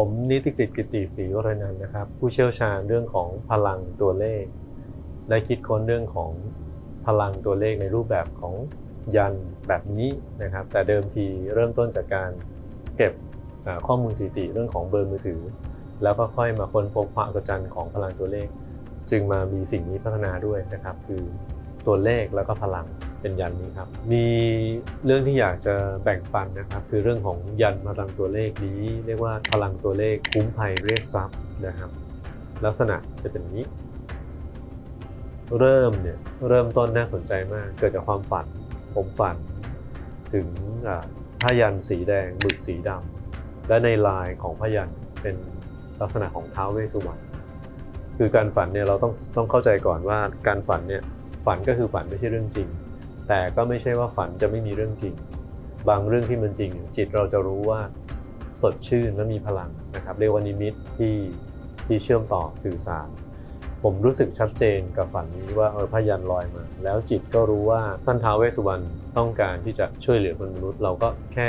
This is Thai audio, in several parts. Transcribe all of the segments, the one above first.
ผมนิติกฤตกิติศรีวรนันท์นะครับ ผู้เชี่ยวชาญเรื่องของพลังตัวเลข ได้คิดค้นเรื่องของพลังตัวเลขในรูปแบบของยันแบบนี้นะครับ แต่เดิมทีเริ่มต้นจากการเก็บข้อมูลสถิติเรื่องของเบอร์มือถือ แล้วก็ค่อยมาค้นพบความอัศจรรย์ของพลังตัวเลข จึงมามีสิ่งนี้พัฒนาด้วยนะครับ คือตัวเลขแล้วก็พลัง เป็นยันนี้ครับ มีเรื่องที่อยากจะแบ่งปันนะครับ คือเรื่องของยันพลังตัวเลขนี้ เรียกว่าพลังตัวเลขคุ้มภัยเรียกทรัพย์นะครับ ลักษณะจะเป็นนี้ เริ่มเนี่ยเริ่มต้นน่าสนใจมาก เกิดจากความฝัน ผมฝัน ถึงอ่าผ้ายันสีแดงหมึกสีดำและในลายของผ้ายันเป็นลักษณะของท้าวเวสสุวรรณคือการฝันเนี่ยเราต้องต้องเข้าใจก่อนว่าการฝันเนี่ยฝันก็คือฝันไม่ใช่เรื่องจริง แต่ก็ไม่ใช่ว่าฝันจะไม่มีเรื่องจริง บางเรื่องที่มันจริง จิตเราจะรู้ว่าสดชื่นและมีพลังนะครับเรียกว่านิมิตที่ที่เชื่อมต่อสื่อสาร ผมรู้สึกชัดเจนกับฝันนี้ว่าเออพยันลอยมา แล้วจิตก็รู้ว่าท่านท้าวเวสสุวรรณต้องการที่จะช่วยเหลือมนุษย์ เราก็แค่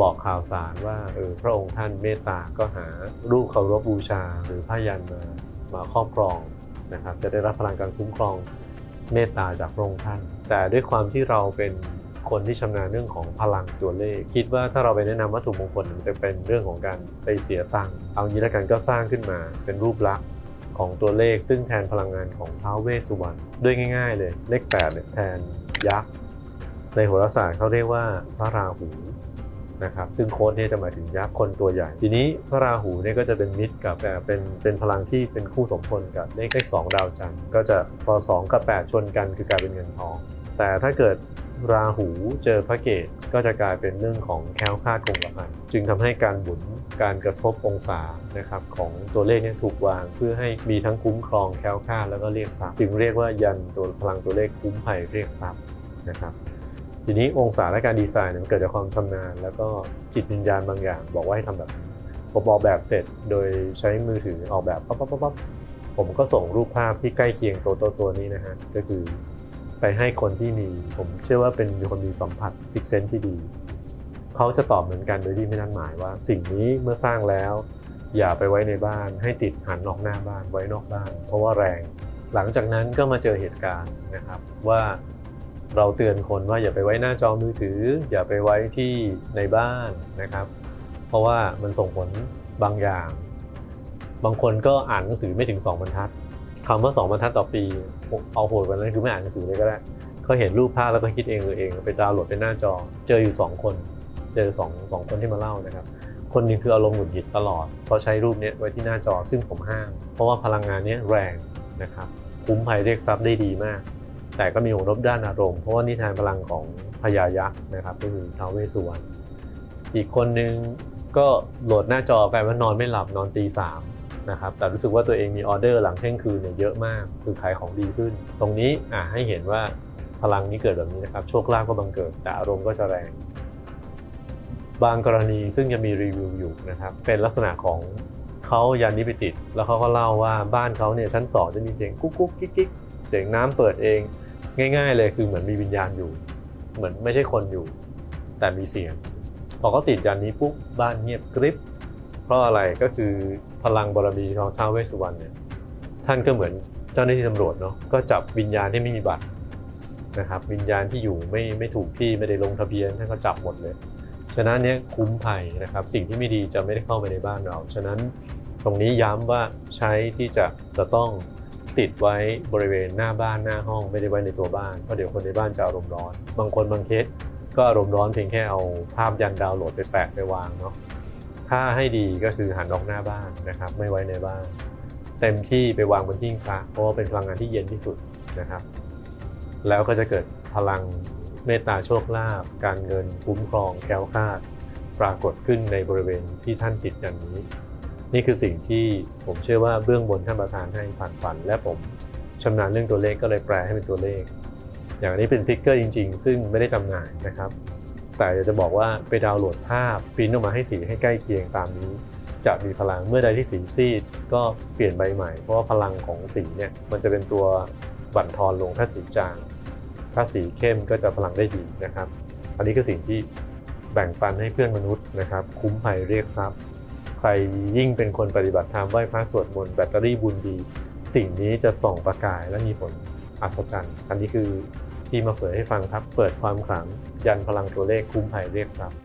บอกข่าวสารว่าเออพระองค์ท่านเมตตาก็หารูปเคารพบูชา หรือพยันมามาครอบครองนะครับจะได้รับพลังการคุ้มครอง เมตตาจากพระองค์ท่าน แต่ด้วยความที่เราเป็นคนที่ชำนาญเรื่องของพลังตัวเลข คิดว่าถ้าเราไปแนะนำวัตถุมงคลมันจะเป็นเรื่องของการไปเสียตังค์เอางี้แล้วกันก็สร้างขึ้นมาเป็นรูปลักษณ์ของตัวเลข ซึ่งแทนพลังงานของท้าวเวสสุวรรณด้วยง่าย ๆ เลยเลข8เนี่ยแทนยักษ์ในโหราศาสตร์เขาเรียกว่าพระราหู นะครับซึ่งโค้ดเนี่ยจะหมายถึงยักษ์คนตัวใหญ่ ทีนี้พระราหูเนี่ยก็จะเป็นมิตรกับเป็นเป็นพลังที่เป็นคู่สมพลกับเลขเลขสองดาวจันทร์ก็จะพอ 2 กับ 8 ชนกันคือกลายเป็นเงินทอง แต่ถ้าเกิดราหูเจอพระเกตก็จะกลายเป็นเรื่องของแคล้วคลาดคงกระพันจึงทำให้การหมุนการกระทบองศานะครับของตัวเลขนี่ยถูกวาง เพื่อให้มีทั้งคุ้มครองแคล้วคลาดแล้วก็เรียกทรัพย์จึงเรียกว่ายันตัวพลังตัวเลขคุ้มภัยเรียกทรัพย์นะครับ ทีนี้องศาและการดีไซน์มันเกิดจากความชำนาญ แล้วก็จิตวิญญาณบางอย่าง บอกว่าให้ทำแบบนี้ผมออกแบบเสร็จโดยใช้มือถือออกแบบปั๊บปั๊บปั๊บปั๊บผมก็ส่งรูปภาพที่ใกล้เคียงตัวตัวตัวนี้นะฮะก็คือไปให้คนที่มี ผมเชื่อว่าเป็นมีคนมีสัมผัสซิกเซนที่ดี เขาจะตอบเหมือนกันโดยที่ไม่นัดหมายว่า สิ่งนี้เมื่อสร้างแล้ว อย่าไปไว้ในบ้านให้ติดหันออกหน้าบ้านไว้นอกบ้าน เพราะว่าแรง หลังจากนั้นก็มาเจอเหตุการณ์นะครับว่า เราเตือนคนว่าอย่าไปไว้หน้าจอมือถือ อย่าไปไว้ที่ในบ้านนะครับ เพราะว่ามันส่งผลบางอย่าง บางคนก็อ่านหนังสือไม่ถึง2บรรทัดคำว่า2บรรทัดต่อปีเอาโหดกว่านั้นคือไม่อ่านหนังสือเลยก็ได้เขาเห็นรูปภาพแล้วก็คิดเองเออเองไปดาวน์โหลดเป็นหน้าจอ เจออยู่ 2 คน เจอสองสองคนที่มาเล่านะครับ คนหนึงคืออารมณ์หงุดหงิดตลอดเพราะใช้รูปนี้ไว้ที่หน้าจอซึ่งผมห้าม เพราะว่าพลังงานนี้แรงนะครับ คุ้มภัยเรียกทรัพย์ได้ดีมาก แต่ก็มีองค์รบด้านอารมณ์เพราะว่านิทานพลังของพญายักษ์นะครับก็คือท้าวเวสสุวรรณอีกคนนึงก็โหลดหน้าจอกลายว่านอนไม่หลับนอนตีสามนะครับแต่รู้สึกว่าตัวเองมีออเดอร์หลังเที่ยงคืนเนี่ยเยอะมาก คือขายของดีขึ้น ตรงนี้อะให้เห็นว่าพลังนี้เกิดแบบนี้นะครับ โชคลาภก็บังเกิด แต่อารมณ์ก็จะแรง บางกรณีซึ่งจะมีรีวิวอยู่นะครับ เป็นลักษณะของเขายันนี้ไปติด แล้วเขาก็เล่าว่าบ้านเขาเนี่ยชั้นสองจะมีเสียงกุ๊กกุ๊กกิ๊กกิ๊กเสียงน้ำเปิดเอง ง่าย ๆ เลยคือเหมือนมีวิญญาณอยู่ เหมือนไม่ใช่คนอยู่ แต่มีเสียง พอเขาติดยันนี้ปุ๊บบ้านเงียบกริบ เพราะอะไรก็คือพลังบารมีของท้าวเวสสุวรรณเนี่ยท่านก็เหมือนเจ้าหน้าที่ตำรวจเนาะก็จับวิญญาณที่ไม่มีบัตรนะครับวิญญาณที่อยู่ไม่ไม่ถูกที่ไม่ได้ลงทะเบียนท่านก็จับหมดเลย ฉะนั้นเนี่ยคุ้มภัยนะครับสิ่งที่ไม่ดีจะไม่ได้เข้ามาในบ้านเรา ฉะนั้นตรงนี้ย้ำว่าใช้ที่จะจะต้อง ติดไว้บริเวณหน้าบ้านหน้าห้องไม่ได้ไว้ในตัวบ้านเพราะเดี๋ยวคนในบ้านจะอารมณ์ร้อน บางคนบางเคสก็อารมณ์ร้อนเพียงแค่เอาภาพยันดาวน์โหลดไปแปะไปวางเนาะถ้าให้ดีก็คือหันออกหน้าบ้านนะครับ ไม่ไว้ในบ้าน เต็มที่ไปวางบนหิ้งพระเพราะว่าเป็นพลังงานที่เย็นที่สุดนะครับ แล้วก็จะเกิดพลังเมตตาโชคลาภการเงินคุ้มครองแคล้วคลาด ปรากฏขึ้นในบริเวณที่ท่านติดอย่างนี้ นี่คือสิ่งที่ผมเชื่อว่าเบื้องบนท่านประธานให้ผ่านฝัน และผมชำนาญเรื่องตัวเลขก็เลยแปลให้เป็นตัวเลข อย่างนี้เป็นติ๊กเกอร์จริง ๆ ซึ่งไม่ได้จำหน่ายนะครับ แต่อยากจะบอกว่าไปดาวน์โหลดภาพปริ้นออกมาให้สีให้ใกล้เคียงตามนี้ จะมีพลังเมื่อใดที่สีซีดก็เปลี่ยนใบใหม่ เพราะว่าพลังของสีเนี่ยมันจะเป็นตัวบั่นทอนลงถ้าสีจาง ถ้าสีเข้มก็จะพลังได้ดีนะครับ อันนี้คือสิ่งที่แบ่งปันให้เพื่อนมนุษย์นะครับ คุ้มภัยเรียกทรัพย์ รยิ่งเป็นคนปฏิบัติธรรมไหว้พระสวดมนต์แบตเตอรี่บุญดี สิ่งนี้จะส่องประกายและมีผลอัศจรรย์อันนี้คือที่มาเผยให้ฟังครับ เปิดความขลังยันพลังตัวเลขคุ้มภัยเรียกทรัพย์